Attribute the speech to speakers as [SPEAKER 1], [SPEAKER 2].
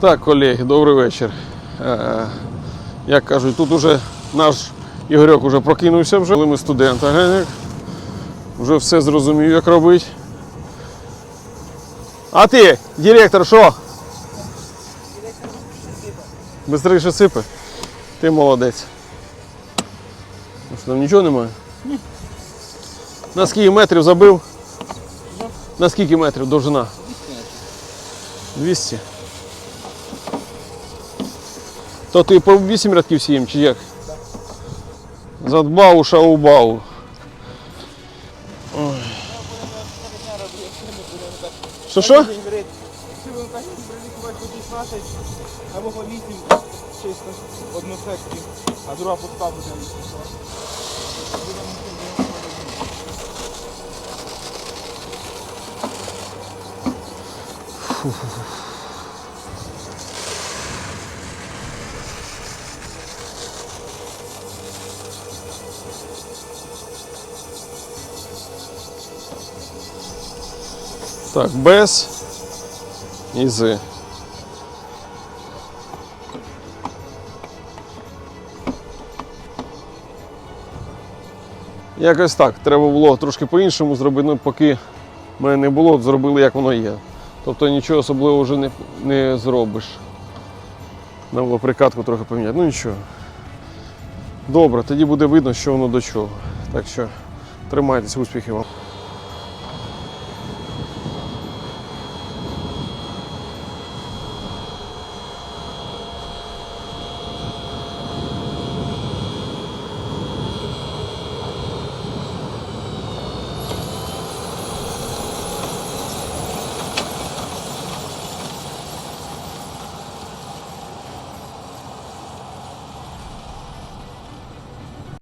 [SPEAKER 1] Так, колеги, добрий вечір. Е, як кажуть, тут уже наш Ігорьок уже прокинувся вже, але ми студенти, Геник. Вже все зрозумів, як робити. А ти, директор, що? Бистріше сипе? Ти молодець. Що, там нічого немає? Ні. На скільки метрів забив? На скільки метрів довжина? 200. То ти по 8 рядків сієм, чи як? Задбав, шаубав. Ой. Що що?
[SPEAKER 2] Якщо ви кажете, прилікувати по 16 або по 8 чисто односекції, а друга пуста буде.
[SPEAKER 1] Так, без і з. Якось так. Треба було трошки по-іншому зробити, ну, поки мене не було, зробили як воно є. Тобто нічого особливого вже не, не зробиш. Треба було прикатку трохи поміняти. Ну нічого. Добре, тоді буде видно, що воно до чого. Так що тримайтесь, успіхів вам.